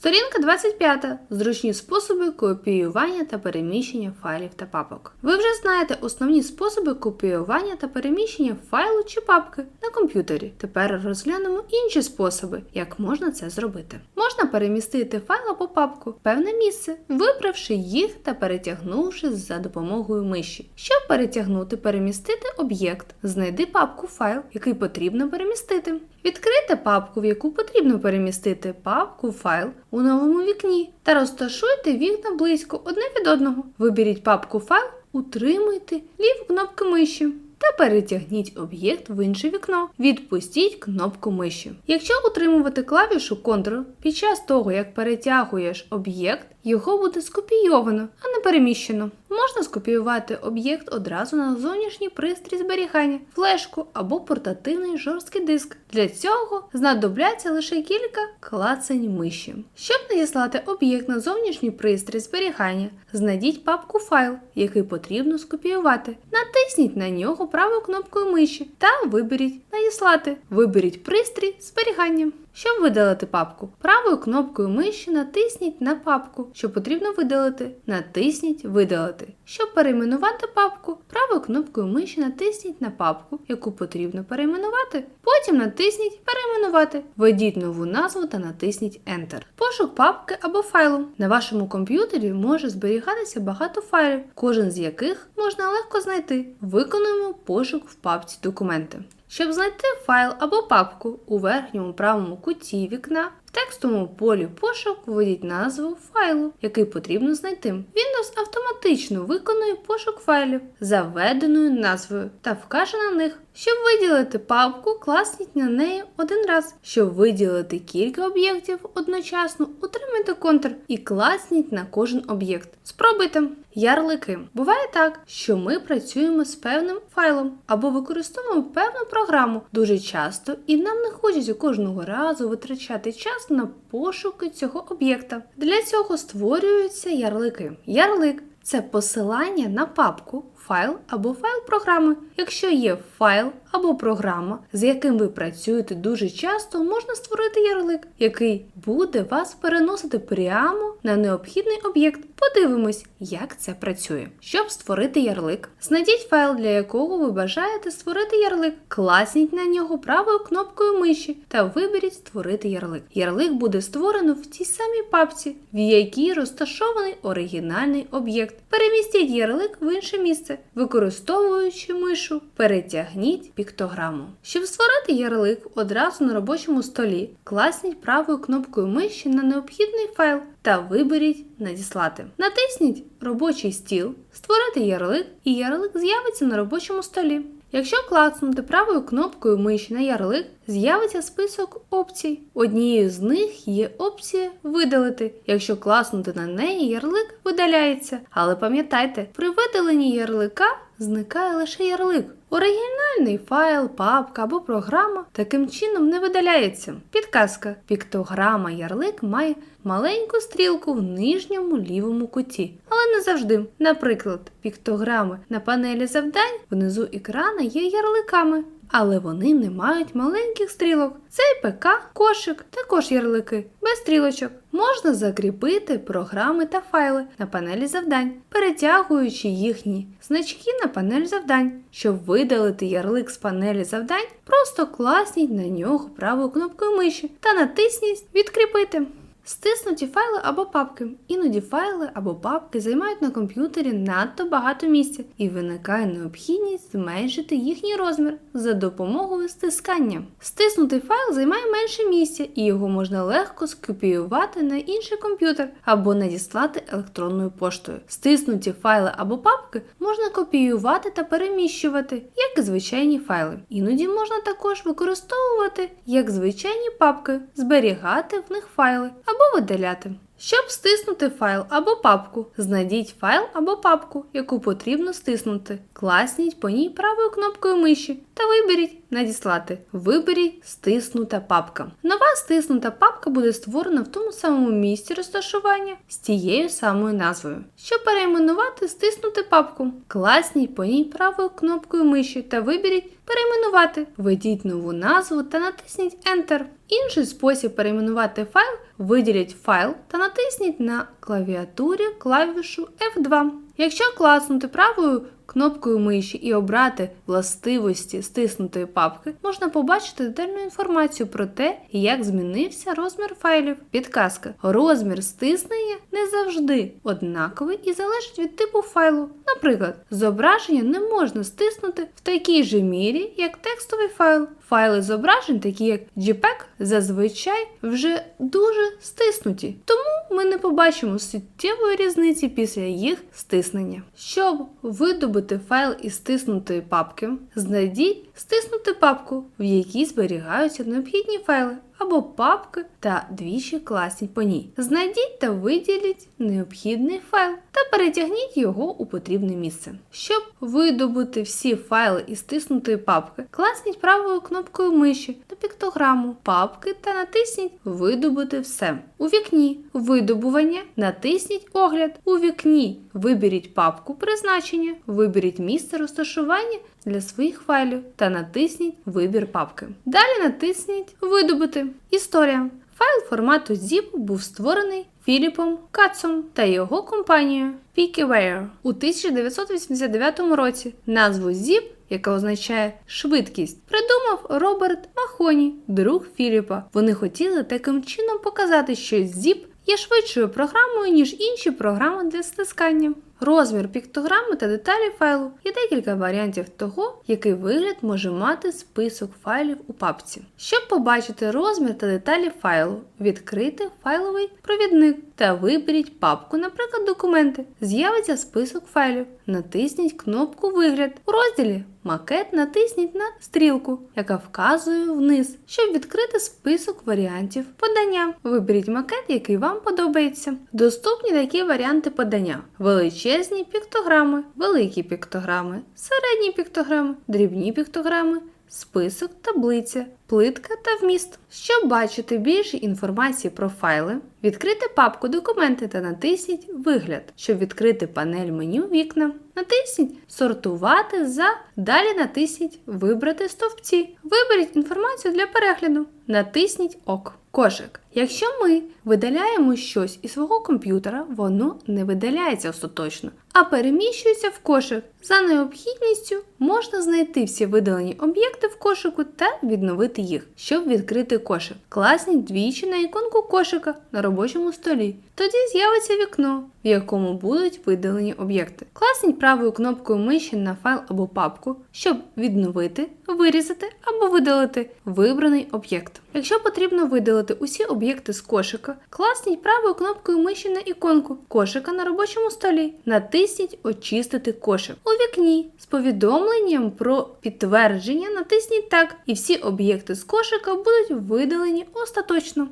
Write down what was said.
Сторінка 25. Зручні способи копіювання та переміщення файлів та папок. Ви вже знаєте основні способи копіювання та переміщення файлу чи папки на комп'ютері. Тепер розглянемо інші способи, як можна це зробити. Можна перемістити файл або папку в певне місце, вибравши їх та перетягнувши за допомогою миші. Щоб перетягнути, перемістити об'єкт, знайди папку файл, який потрібно перемістити. Відкрийте папку, в яку потрібно перемістити папку файл у новому вікні та розташуйте вікна близько одне від одного. Виберіть папку файл, утримуйте ліву кнопку миші. Та перетягніть об'єкт в інше вікно. Відпустіть кнопку миші. Якщо утримувати клавішу Ctrl під час того, як перетягуєш об'єкт, його буде скопійовано, а не переміщено. Можна скопіювати об'єкт одразу на зовнішній пристрій зберігання, флешку або портативний жорсткий диск. Для цього знадобляться лише кілька клацань миші. Щоб надіслати об'єкт на зовнішній пристрій зберігання, знайдіть папку файл, який потрібно скопіювати. Натисніть на нього правою кнопкою миші та виберіть Надіслати. Виберіть пристрій зберігання. Щоб видалити папку, правою кнопкою миші натисніть на папку, що потрібно видалити. Натисніть Видалити. Щоб перейменувати папку, правою кнопкою миші натисніть на папку, яку потрібно перейменувати. Потім натисніть Перейменувати. Введіть нову назву та натисніть Enter. Пошук папки або файлу. На вашому комп'ютері може зберігатися багато файлів, кожен з яких можна легко знайти. Виконуємо пошук в папці Документи. Щоб знайти файл або папку у верхньому правому куті вікна, в текстовому полі пошук введіть назву файлу, який потрібно знайти. Windows автоматично виконує пошук файлів за введеною назвою та вкаже на них. Щоб виділити папку, класніть на неї один раз. Щоб виділити кілька об'єктів одночасно, утримайте Ctrl і класніть на кожен об'єкт. Спробуйте. Ярлики. Буває так, що ми працюємо з певним файлом або використовуємо певну програму дуже часто, і нам не хочеться кожного разу витрачати час на пошуки цього об'єкта. Для цього створюються ярлики. Ярлик це посилання на папку, файл або файл програми. Якщо є файл або програма, з яким ви працюєте дуже часто, можна створити ярлик, який буде вас переносити прямо на необхідний об'єкт. Подивимось, як це працює. Щоб створити ярлик, знайдіть файл, для якого ви бажаєте створити ярлик, класніть на нього правою кнопкою миші та виберіть Створити ярлик. Ярлик буде створено в тій самій папці, в якій розташований оригінальний об'єкт. Перемістіть ярлик в інше місце, використовуючи мишу, перетягніть піктограму. Щоб створити ярлик одразу на робочому столі, класніть правою кнопкою миші на необхідний файл та виберіть Надіслати. Натисніть робочий стіл, створити ярлик, і ярлик з'явиться на робочому столі. Якщо клацнути правою кнопкою миші на ярлик, з'явиться список опцій. Однією з них є опція видалити. Якщо класнути на неї, ярлик видаляється. Але пам'ятайте, при видаленні ярлика зникає лише ярлик. Оригінальний файл, папка або програма таким чином не видаляється. Підказка: піктограма ярлик має маленьку стрілку в нижньому лівому куті, але не завжди. Наприклад, піктограми на панелі завдань внизу екрана є ярликами. Але вони не мають маленьких стрілок. Цей ПК, кошик, також ярлики, без стрілочок. Можна закріпити програми та файли на панелі завдань, перетягуючи їхні значки на панель завдань. Щоб видалити ярлик з панелі завдань, просто класніть на нього правою кнопкою миші та натисніть Відкріпити. Стиснуті файли або папки. Іноді файли або папки займають на комп'ютері надто багато місця і виникає необхідність зменшити їхній розмір за допомогою стискання. Стиснутий файл займає менше місця і його можна легко скопіювати на інший комп'ютер або надіслати електронною поштою. Стиснуті файли або папки можна копіювати та переміщувати, як звичайні файли. Іноді можна також використовувати як звичайні папки, зберігати в них файли або видаляти. Щоб стиснути файл або папку, знайдіть файл або папку, яку потрібно стиснути. Класніть по ній правою кнопкою миші та виберіть Надіслати. Виберіть стиснута папка. Нова стиснута папка буде створена в тому самому місці розташування з тією самою назвою. Щоб перейменувати стиснути папку, класніть по ній правою кнопкою миші та виберіть Перейменувати. Введіть нову назву та натисніть Enter. Інший спосіб перейменувати файл виділіть файл та натисніть на клавіатурі клавішу F2. Якщо класнути правою кнопкою миші і обрати властивості стиснутої папки, можна побачити детальну інформацію про те, як змінився розмір файлів. Підказка: розмір стиснення не завжди однаковий і залежить від типу файлу. Наприклад, зображення не можна стиснути в такій же мірі, як текстовий файл. Файли зображень, такі як JPEG, зазвичай вже дуже стиснуті, тому ми не побачимо суттєвої різниці після їх стиснення. Щоб видобути файл із стиснутої папки, знайдіть стиснути папку, в якій зберігаються необхідні файли. Або папки та двічі класніть по ній. Знайдіть та виділіть необхідний файл та перетягніть його у потрібне місце. Щоб видобути всі файли із стиснутої папки, класніть правою кнопкою миші на піктограму папки та натисніть Видобути все. У вікні видобування натисніть Огляд. У вікні виберіть папку призначення, виберіть місце розташування для своїх файлів та натисніть Вибір папки. Далі натисніть Видобути. Історія. Файл формату ZIP був створений Філіпом Кацом та його компанією PickWare у 1989 році. Назву ZIP, яка означає швидкість, придумав Роберт Махоні, друг Філіпа. Вони хотіли таким чином показати, що ZIP є швидшою програмою, ніж інші програми для стискання. Розмір піктограми та деталі файлу є декілька варіантів того, який вигляд може мати список файлів у папці. Щоб побачити розмір та деталі файлу, відкрити файловий провідник та виберіть папку, наприклад, документи. З'явиться список файлів. Натисніть кнопку Вигляд. У розділі Макет натисніть на стрілку, яка вказує вниз, щоб відкрити список варіантів подання. Виберіть макет, який вам подобається. Доступні такі варіанти подання: величезні піктограми, великі піктограми, середні піктограми, дрібні піктограми. Список, таблиця, плитка та вміст. Щоб бачити більше інформації про файли, відкрити папку Документи та натисніть Вигляд, щоб відкрити панель меню Вікна. Натисніть Сортувати за. Далі натисніть Вибрати стовпці. Виберіть інформацію для перегляду. Натисніть ОК. Кошик. Якщо ми видаляємо щось із свого комп'ютера, воно не видаляється остаточно, а переміщується в кошик. За необхідністю можна знайти всі видалені об'єкти в кошику та відновити їх, щоб відкрити кошик. Класніть двічі на іконку кошика на робочому столі. Тоді з'явиться вікно, в якому будуть видалені об'єкти. Класніть правою кнопкою миші на файл або папку, щоб відновити, вирізати або видалити вибраний об'єкт. Якщо потрібно видалити усі об'єкти з кошика, класніть правою кнопкою миші на іконку кошика на робочому столі. Натисніть Очистити кошик. У вікні з повідомленням про підтвердження натисніть так, і всі об'єкти з кошика будуть видалені остаточно.